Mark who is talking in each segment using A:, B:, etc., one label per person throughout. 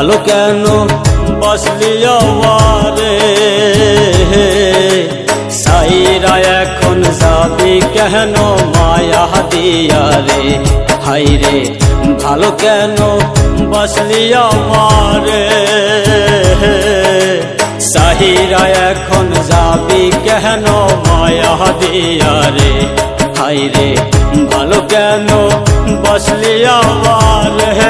A: ভালো কেন? বসলি আমারে সাইরা এখন যাবি কেন? মায়া দিয়া রে হাই রে ভালো কেন? বসলি আমারে সাহিরা এখন যাবি কেন? মায়া দিয়া রে হাই রে ভালো কেন? বসলি আমার হে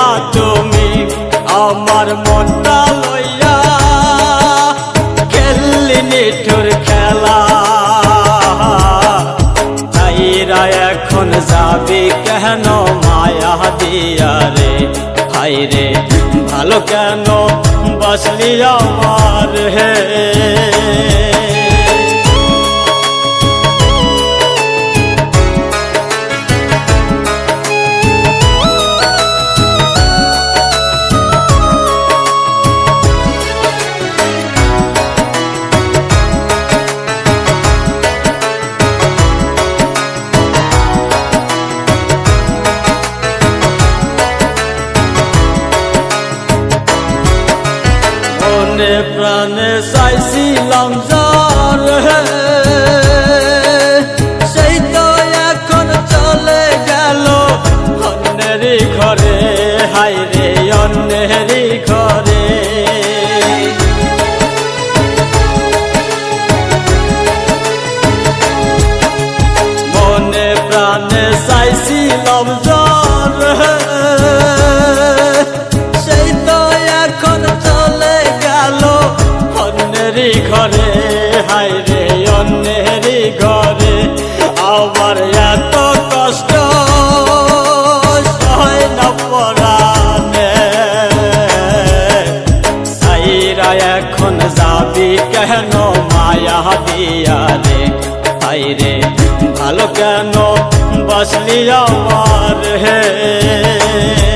A: শিখাইলা তুমি আমার মনটা লইয়া খেললি নিঠুর খেলা। তাইরা এখন যাবি কেন মায়া দিয়া রে? হাই রে ভালো কেন বসলি আমার হে? প্রাণে চাইছিলাম যার ঘরে হাই রে, অন্যেরই ঘরে। আমার এত কষ্ট এখন যাবি কেন, মায়া দিয়া রে? হাই রে, ভালো কেন বসলি আমার হে?